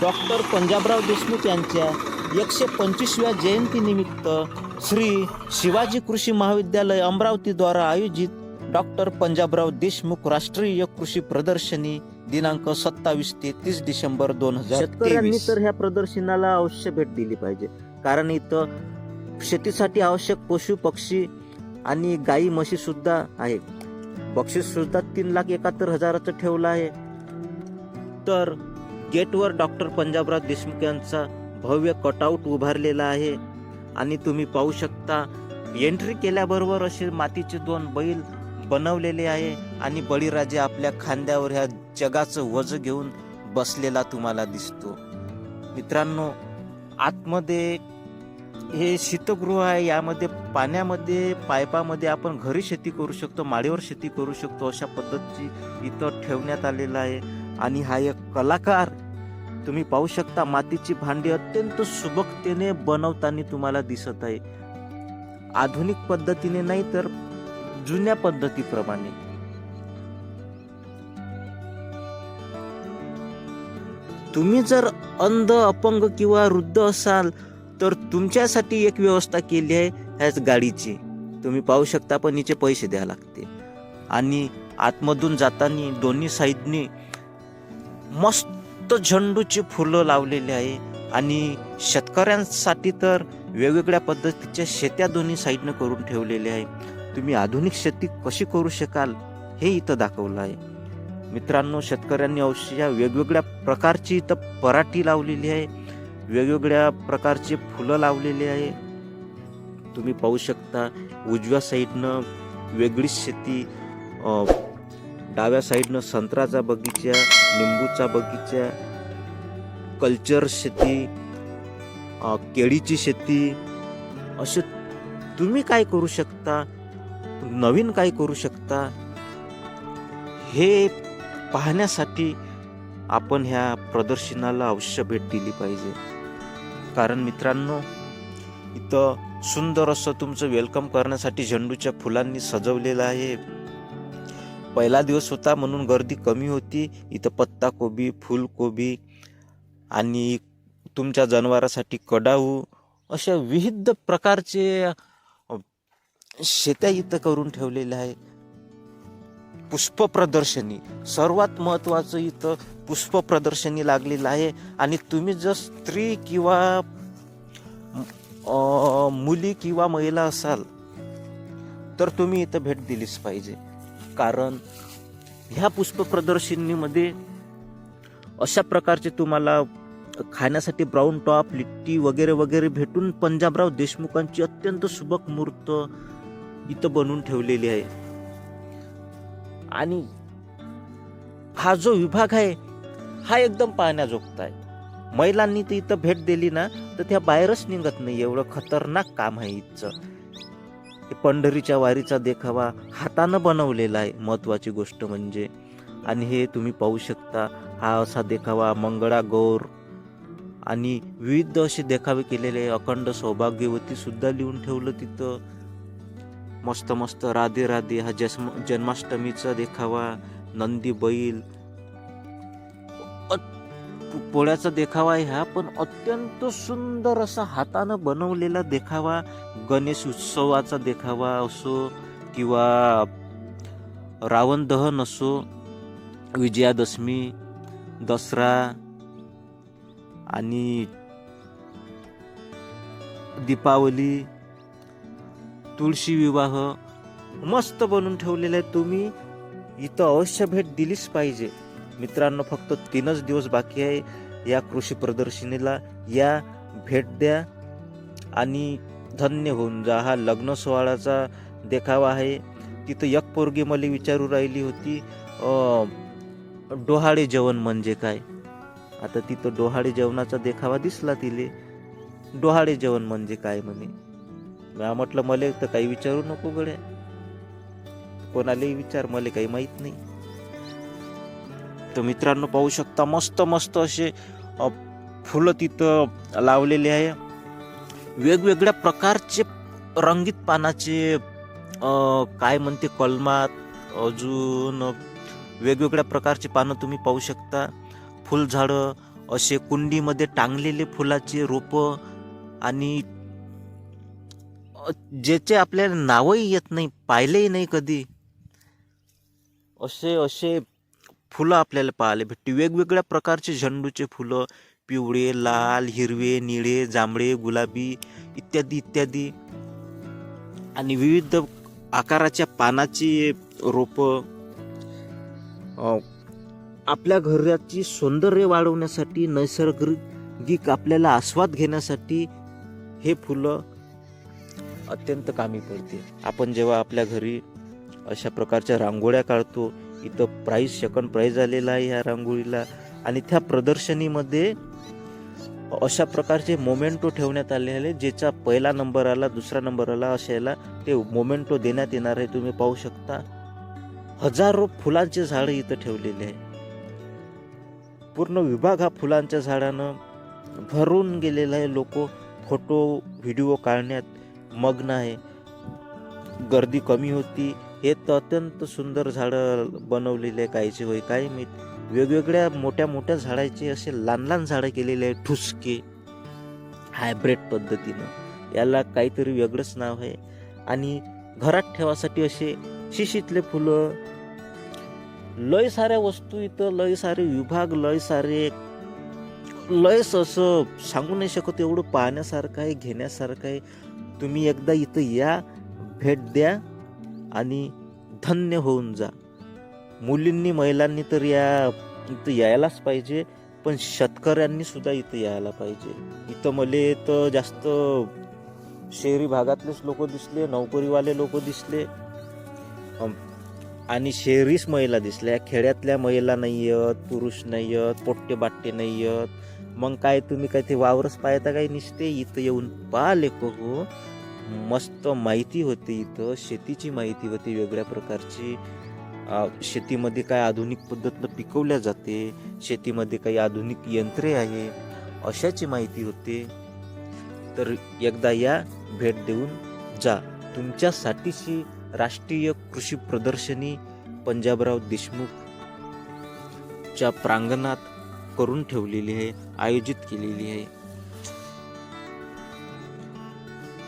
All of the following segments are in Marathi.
डॉक्टर पंजाबराव देशमुख यांच्या एकशे पंचवीसव्या जयंतीनिमित्त श्री शिवाजी कृषी महाविद्यालय अमरावतीद्वारा आयोजित डॉक्टर पंजाबराव देशमुख राष्ट्रीय कृषी प्रदर्शनी दिनांक सत्तावीस ते तीस डिसेंबर दोन हजार शेतकऱ्यांनी तर ह्या प्रदर्शनाला अवश्य भेट दिली पाहिजे. कारण इथं शेतीसाठी आवश्यक पशु पक्षी आणि गाई म्हशी सुद्धा आहे. बक्षीस सुद्धा तीन लाख एकाहत्तर हजाराचं ठेवलं आहे. तर गेटवर डॉक्टर पंजाबराव देशमुख यांचा भव्य कटआउट उभारलेला आहे. आणि तुम्ही पाहू शकता एंट्री केल्याबरोबर असे मातीचे दोन बैल बनवलेले आहे आणि बळीराजे आपल्या खांद्यावर ह्या जगाचं वज घेऊन बसलेला तुम्हाला दिसतो. मित्रांनो आतमध्ये हे शीतगृह आहे यामध्ये पाण्यामध्ये पायपामध्ये आपण घरी शेती करू शकतो माडीवर शेती करू शकतो अशा पद्धतीची इथं ठेवण्यात आलेलं आहे. आणि हा एक कलाकार तुम्ही पाहू शकता मातीची भांडी अत्यंत सुबकतेने बनवताना तुम्हाला दिसत आहे. आधुनिक पद्धतीने नाही तर जुन्या पद्धतीप्रमाणे. तुम्ही जर अंध अपंग किंवा वृद्ध असाल तर तुमच्यासाठी एक व्यवस्था केली आहे ह्याच गाडीची. तुम्ही पाहू शकता पण हिचे पैसे द्यावे लागते आणि आतमधून जाताना दोन्ही साईडनी मस्त झेंडूची फुलं लावलेली आहे. आणि शेतकऱ्यांसाठी तर वेगवेगळ्या पद्धतीच्या शेत्या दोन्ही साईडनं करून ठेवलेल्या आहे. तुम्ही आधुनिक शेती कशी करू शकाल हे इथं दाखवलं आहे. मित्रांनो शेतकऱ्यांनी अवश्य वेगवेगळ्या प्रकारची इथं पराठी लावलेली आहे. वेगवेगळ्या प्रकारचे फुलं लावलेली आहे. तुम्ही पाहू शकता उजव्या साईडनं वेगळीच शेती डाव्या साईडनं संत्र्याचा बगीचा लिंबूचा बगीचा कल्चर शेती केळीची शेती. असे तुम्ही काय करू शकता? नवीन काय करू शकता? हे पाहण्यासाठी आपण ह्या प्रदर्शनाला अवश्य भेट दिली पाहिजे. कारण मित्रांनो इथं सुंदर असं तुमचं वेलकम करण्यासाठी झेंडूच्या फुलांनी सजवलेलं आहे. पहिला दिवस होता म्हणून गर्दी कमी होती. इथं पत्ताकोबी फुलकोबी आणि तुमच्या जनावरासाठी कडाऊ अशा विविध प्रकारचे शेत्या इथं करून ठेवलेल्या आहे. पुष्प प्रदर्शनी सर्वात महत्त्वाचं इथं पुष्प प्रदर्शनी लागलेलं आहे. आणि तुम्ही जर स्त्री किंवा मुली किंवा महिला असाल तर तुम्ही इथं भेट दिलीच पाहिजे. कारण ह्या पुष्प प्रदर्शनीमध्ये अशा प्रकारचे तुम्हाला खाण्यासाठी ब्राऊन टॉप लिट्टी वगैरे वगैरे भेटून पंजाबराव देशमुखांची अत्यंत सुबक मूर्त इथं बनवून ठेवलेली आहे. आणि हा जो विभाग आहे हा एकदम पाहण्याजोगता आहे महिलांनी तर इथं भेट दिली ना तर त्या बाहेरच निघत नाही. एवढं खतरनाक काम आहे इथचं. पंढरीच्या वारीचा देखावा हातानं बनवलेला आहे. महत्त्वाची गोष्ट म्हणजे. आणि हे तुम्ही पाहू शकता हा असा देखावा मंगळा गौर आणि विविध असे देखावे केलेले अखंड सौभाग्यवती सुद्धा लिहून ठेवलं तिथं. मस्त मस्त राधे राधे हा जन्म जन्माष्टमीचा देखावा नंदी बैल पोळ्याचा देखावा ह्या पण अत्यंत सुंदर असा हातानं बनवलेला देखावा गणेश उत्सवाचा देखावा असो किंवा रावण दहन असो विजयादशमी दसरा आणि दीपावली तुळशी विवाह मस्त बनवून ठेवलेले आहे. तुम्ही इथं अवश्य भेट दिलीच पाहिजे. मित्रांनो फक्त तीनच दिवस बाकी आहे. या कृषी प्रदर्शनीला या भेट द्या आणि धन्य होऊन जा. हा लग्न सोहळ्याचा देखावा आहे. तिथं एक पोरगी मला विचारू राहिली होती डोहाळे जेवण म्हणजे काय? आता तिथं डोहाळे जेवणाचा देखावा दिसला तिले. डोहाळे जेवण म्हणजे काय म्हणे? म्या म्हटलं मला तर काही विचारू नको गड्या. कोणालाही विचार मला काही माहीत नाही. तर मित्रांनो पाहू शकता मस्त मस्त असे फुलं तिथं लावलेले आहे. वेगवेगळ्या प्रकारचे रंगीत पानाचे काय म्हणते कलमात अजून वेगवेगळ्या प्रकारचे पानं तुम्ही पाहू शकता. फुलझाडं असे कुंडीमध्ये टांगलेले फुलाचे रोपं आणि ज्याचे आपल्याला नावही येत नाही पाहिलेही नाही कधी. असे असे फुलं आपल्याला पाहायला भेटते वेगवेगळ्या प्रकारचे झेंडूचे फुलं पिवळे लाल हिरवे निळे जांभळे गुलाबी इत्यादी इत्यादी. आणि विविध आकाराच्या पानाची रोपं आपल्या घराची सौंदर्य वाढवण्यासाठी नैसर्गिक आपल्याला आस्वाद घेण्यासाठी हे फुलं अत्यंत कामी पडते आपण जेव्हा आपल्या घरी अशा प्रकारच्या रांगोळ्या काढतो इथं प्राईज सेकंड प्राईज आलेला आहे ह्या रांगोळीला. आणि त्या प्रदर्शनीमध्ये अशा प्रकारचे मोमेंटो ठेवण्यात आलेले आहे ज्याचा पहिला नंबर आला दुसरा नंबर आला अशाला ते मोमेंटो देण्यात येणार आहे तुम्ही पाहू शकता. हजारो फुलांचे झाडं इथं ठेवलेले आहे पूर्ण विभाग हा फुलांच्या झाडानं भरून गेलेला आहे. लोक फोटो व्हिडिओ काढण्यात मग्न आहे. गर्दी कमी होती. हे तर अत्यंत सुंदर झाडं बनवलेले आहे कायचे होय काय मी वेगवेगळ्या मोठ्या मोठ्या झाडाचे असे लहान लहान झाडं केलेले आहे ठुसके हायब्रेड पद्धतीनं. याला काहीतरी वेगळंच नाव आहे. आणि घरात ठेवासाठी असे शिशीतले फुलं लय साऱ्या वस्तू इथं लय सारे विभाग लय सारे लयच असं सांगू नाही शकत एवढं पाहण्यासारखं आहे घेण्यासारखं आहे. तुम्ही एकदा इथं या भेट द्या. आणि धन्य होऊन जा. मुलींनी महिलांनी तर या इथं यायलाच पाहिजे पण शेतकऱ्यांनी सुद्धा इथं यायला पाहिजे. इथं मले तर जास्त शहरी भागातलेच लोक दिसले नोकरीवाले लोक दिसले आणि शहरीच महिला दिसल्या. खेड्यातल्या महिला नाही आहेत पुरुष नाही आहेत पोट्टे बाट्टे नाही आहेत मग काय तुम्ही काय ते वावरच पाहता काय निसते? इथं येऊन पा लेको हो. मस्त माहिती होते इथं शेतीची माहिती होती वेगळ्या प्रकारची. शेतीमध्ये काय आधुनिक पद्धतीनं पिकवल्या जाते शेतीमध्ये काही आधुनिक यंत्रे आहे अशाची माहिती होते. तर एकदा या भेट देऊन जा. तुमच्यासाठीची राष्ट्रीय कृषी प्रदर्शनी पंजाबराव देशमुख च्या प्रांगणात करून ठेवलेली आहे आयोजित केलेली आहे.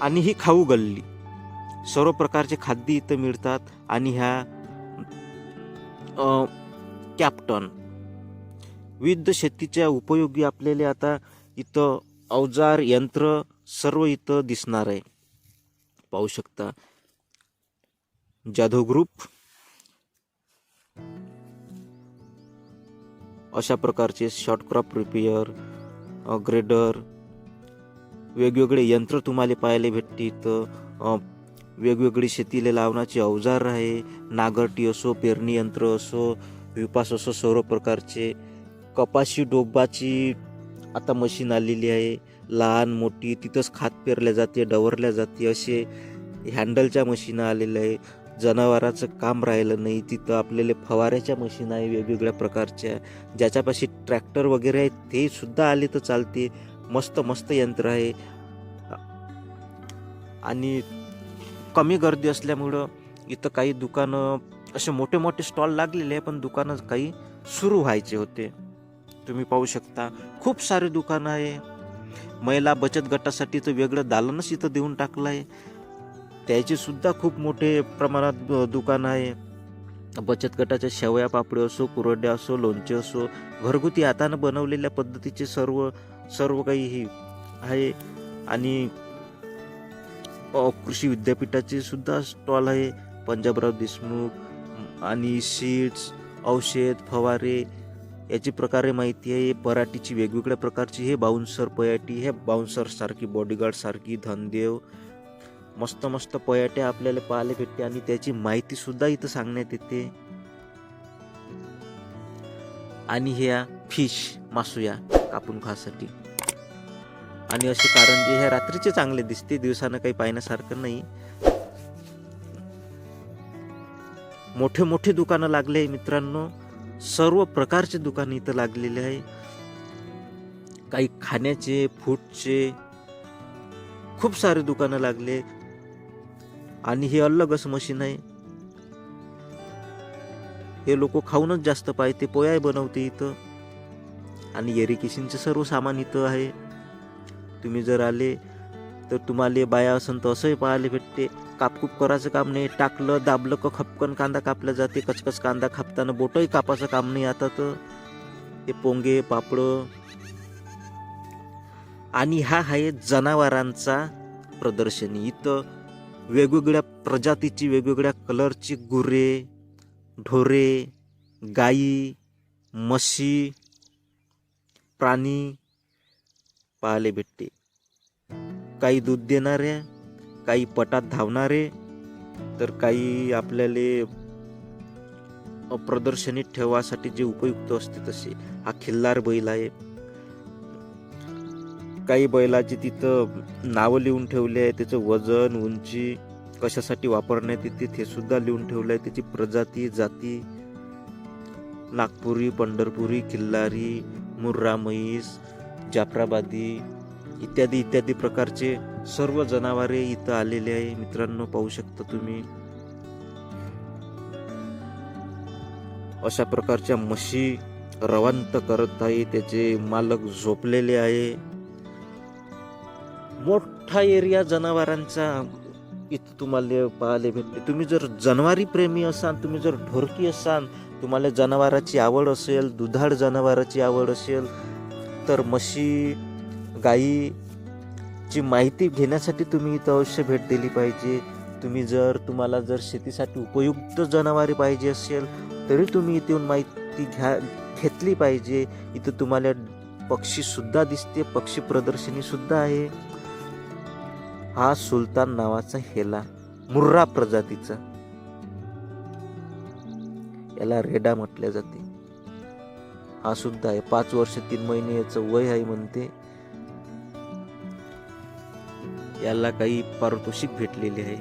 आणि ही खाऊ गल्ली. सर्व प्रकारचे खाद्य इथं मिळतात आणि ह्या कॅप्टन. विविध शेतीच्या उपयोगी आपल्याला आता इथं अवजार यंत्र सर्व इथं दिसणार आहे. पाहू शकता. जाधव ग्रुप. अशा प्रकारचे शॉर्ट क्रॉप रिपेअर ग्रेडर वेगवेगळे यंत्र तुम्हाला पाहायला भेटते इथं वेगवेगळी शेतीला लावण्याचे अवजार आहे. नागरटी असो पेरणी यंत्र असो विपास असो सर्व प्रकारचे. कपाशी डोबाची आता मशीन आलेली आहे. लहान मोठी तिथंच खात पेरल्या जाते डवरल्या जाते. असे हँडलच्या मशीन आलेलं आहे. जनावराचं काम राहिलं नाही. तिथं आपल्याला फवाऱ्याच्या मशीन आहे वेगवेगळ्या प्रकारच्या. ज्याच्यापाशी ट्रॅक्टर वगैरे आहे ते सुद्धा आले तर चालते. मस्त मस्त यंत्र आहे. आणि कमी गर्दी असल्यामुळं इथं काही दुकानं असे मोठे मोठे स्टॉल लागलेले आहे पण दुकानं काही सुरू व्हायचे होते. तुम्ही पाहू शकता खूप सारे दुकानं आहे. महिला बचत गटासाठी तर वेगळं दालनच इथं देऊन टाकलं आहे. त्याचे सुद्धा खूप मोठे प्रमाणात दुकान आहे. बचत गटाच्या शेवया पापड्या असो कुरड्या असो लोणचे असो घरगुती हातानं बनवलेल्या पद्धतीचे सर्व सर्व काही हे आहे. आणि कृषी विद्यापीठाचे सुद्धा स्टॉल आहे. पंजाबराव देशमुख आणि सीड्स औषध फवारे याची प्रकारे माहिती आहे. पराठीची वेगवेगळ्या प्रकारची हे बाउन्सर पयाटी हे बाउन्सर सारखी बॉडीगार्ड सारखी धनदेव मस्त मस्त पयाट्या आपल्याला पाहायला भेटते. आणि त्याची माहिती सुद्धा इथं सांगण्यात येते. आणि ह्या फिश मासुया. कापून खासाठी. आणि असे कारंजे हे रात्रीचे चांगले दिसते दिवसानं काही पाहण्यासारखं नाही. मोठे मोठे दुकानं लागले आहे मित्रांनो. सर्व प्रकारचे दुकान इथं लागलेले आहे. काही खाण्याचे फूडचे खूप सारे दुकानं लागले. आणि हे अलगच मशीन आहे. हे लोक खाऊनच जास्त पाहिजे पोया बनवते इथं. आणि एरिकेशनचं सर्व सामान इथं आहे. तुम्ही जर आले तर तुम्हाला बाया असन तर असंही पाहायला भेटते. कापकूप करायचं काम नाही. टाकलं दाबलं का खपकन कांदा कापला जाते. कचकच कांदा कापताना बोटही कापायचं काम नाही आता तर. ते पोंगे पापडं. आणि हा आहे जनावरांचा प्रदर्शनी. इथं वेगवेगळ्या प्रजातीची वेगवेगळ्या कलरची गुरे ढोरे गाई म्हशी प्राणी पाहायला भेटते. काही दूध देणारे काही पटात धावणारे तर काही आपल्याला प्रदर्शनीत ठेवासाठी जे उपयुक्त असते तसे. हा खिल्लार बैल आहे. काही बैलाची तिथं नावं लिहून ठेवली आहे. त्याचं वजन उंची कशासाठी वापरण्यात येते ते सुद्धा लिहून ठेवलं आहे. त्याची प्रजाती जाती नागपुरी पंढरपुरी किल्लारी मुर्रा म्हैस जाफराबादी इत्यादी इत्यादी प्रकारचे सर्व जनावरे इथं आलेले आहे. मित्रांनो पाहू शकता तुम्ही. अशा प्रकारच्या म्हशी रवांत करत आहे. त्याचे मालक झोपलेले आहे. मोठा एरिया जनावरांचा इथं तुम्हाला पाहायला भेटते तुम्ही जर जनावरी प्रेमी असाल तुम्ही जर ढोरकी असाल तुम्हाला जनावराची आवड असेल दुधाळ जनावराची आवड असेल तर म्हशी गाईची माहिती घेण्यासाठी तुम्ही इथं अवश्य भेट दिली पाहिजे. तुम्ही जर तुम्हाला जर शेतीसाठी उपयुक्त जनावरे पाहिजे असेल तरी तुम्ही इथे येऊन माहिती घ्या घेतली पाहिजे. इथं तुम्हाला पक्षीसुद्धा दिसते पक्षी प्रदर्शनीसुद्धा आहे. हा सुलतान नावाचा हेला मुर्रा प्रजातीचा. याला रेडा म्हटल्या जाते. हा सुद्धा आहे. पाच वर्ष तीन महिने याचं वय आहे म्हणते. याला काही पारितोषिक भेटलेले आहे.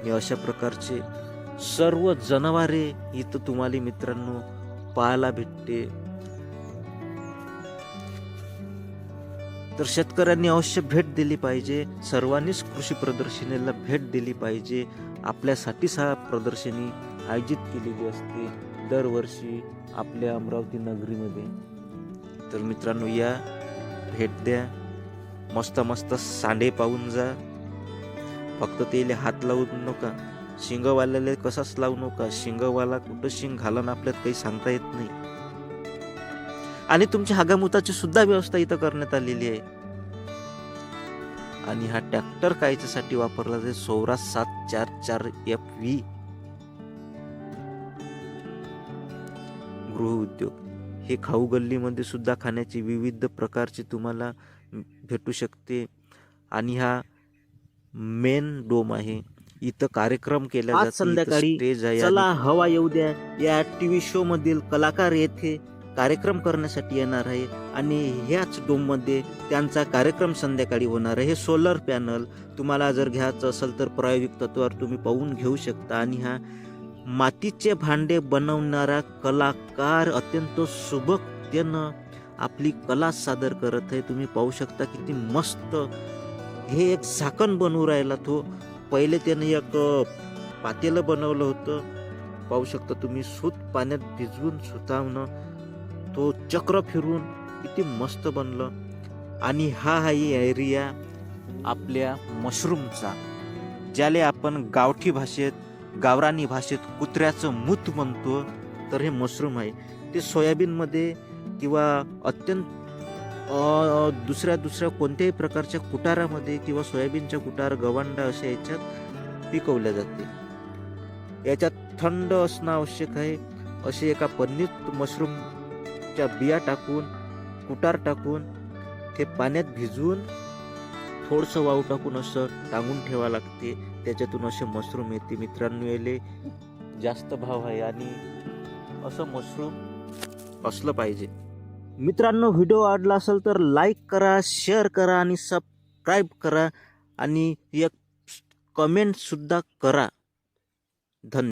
आणि अशा प्रकारचे सर्व जनावरे इथं तुम्हाला मित्रांनो पाहायला भेटते. तर शेतकऱ्यांनी अवश्य भेट दिली पाहिजे. सर्वांनीच कृषी प्रदर्शनीला भेट दिली पाहिजे. आपल्यासाठीच हा प्रदर्शनी आयोजित केलेली असते. दरवर्षी आपल्या अमरावती नगरीमध्ये. तर मित्रांनो या भेट द्या. मस्त मस्त सांडे पाहून जा. फक्त तेले हात लावू नका. शिंगवाल्याला कसाच लावू नका. शिंगवाला कुठं शिंग घालन आपल्यात काही सांगता येत नाही. आणि तुमच्या हागामुताची सुद्धा व्यवस्था इथं करण्यात आलेली आहे. आणि हा ट्रॅक्टर कायच्यासाठी वापरला जाईल? सोळा सात चार चार एफ व्ही गृह उद्योग. हे खाऊ गल्लीमध्ये सुद्धा खाण्याची विविध प्रकारची तुम्हाला भेटू शकते. आणि हा मेन डोम आहे. इथं कार्यक्रम केला संध्याकाळी हवा येऊ द्या. या टीव्ही शो मधील कलाकार येथे कार्यक्रम करण्यासाठी येणार आहे. आणि ह्याच डोममध्ये त्यांचा कार्यक्रम संध्याकाळी होणार आहे. हे सोलर पॅनल तुम्हाला जर घ्यायचं असेल तर प्रायोगिक तत्वावर तुम्ही पाहून घेऊ शकता. आणि हा मातीचे भांडे बनवणारा कलाकार अत्यंत सुबकतेनं आपली कला सादर करत आहे. तुम्ही पाहू शकता किती मस्त. हे एक झाकण बनवू राहिला तो. पहिले त्याने एक पातेलं बनवलं होतं. पाहू शकता तुम्ही सूत पाण्यात भिजवून सुतावणं. तो चक्र फिरून किती मस्त बनलं. आणि हा आहे एरिया आपल्या मशरूमचा ज्याले आपण गावठी भाषेत गावरानी भाषेत कुत्र्याचं मूत म्हणतो. तर हे मशरूम आहे. ते सोयाबीनमध्ये किंवा अत्यंत दुसऱ्या दुसऱ्या कोणत्याही प्रकारच्या कुटारामध्ये किंवा सोयाबीनच्या कुटार गवांडा अशा याच्यात पिकवल्या जाते. याच्यात थंड असणं आवश्यक आहे. असे एका पन्नीत च्या बिया टाकून कुटार टाकून ते पाण्यात भिजवून थोडंसं वाळू टाकून असं टांगून ठेवा लागते. त्याच्यातून असे मशरूम येते. मित्रांनो याले जास्त भाव आहे आणि असं मशरूम असलं पाहिजे. मित्रांनो व्हिडिओ आवडला असेल तर लाईक करा शेअर करा आणि सबस्क्राईब करा आणि एक कमेंटसुद्धा करा. धन्यवाद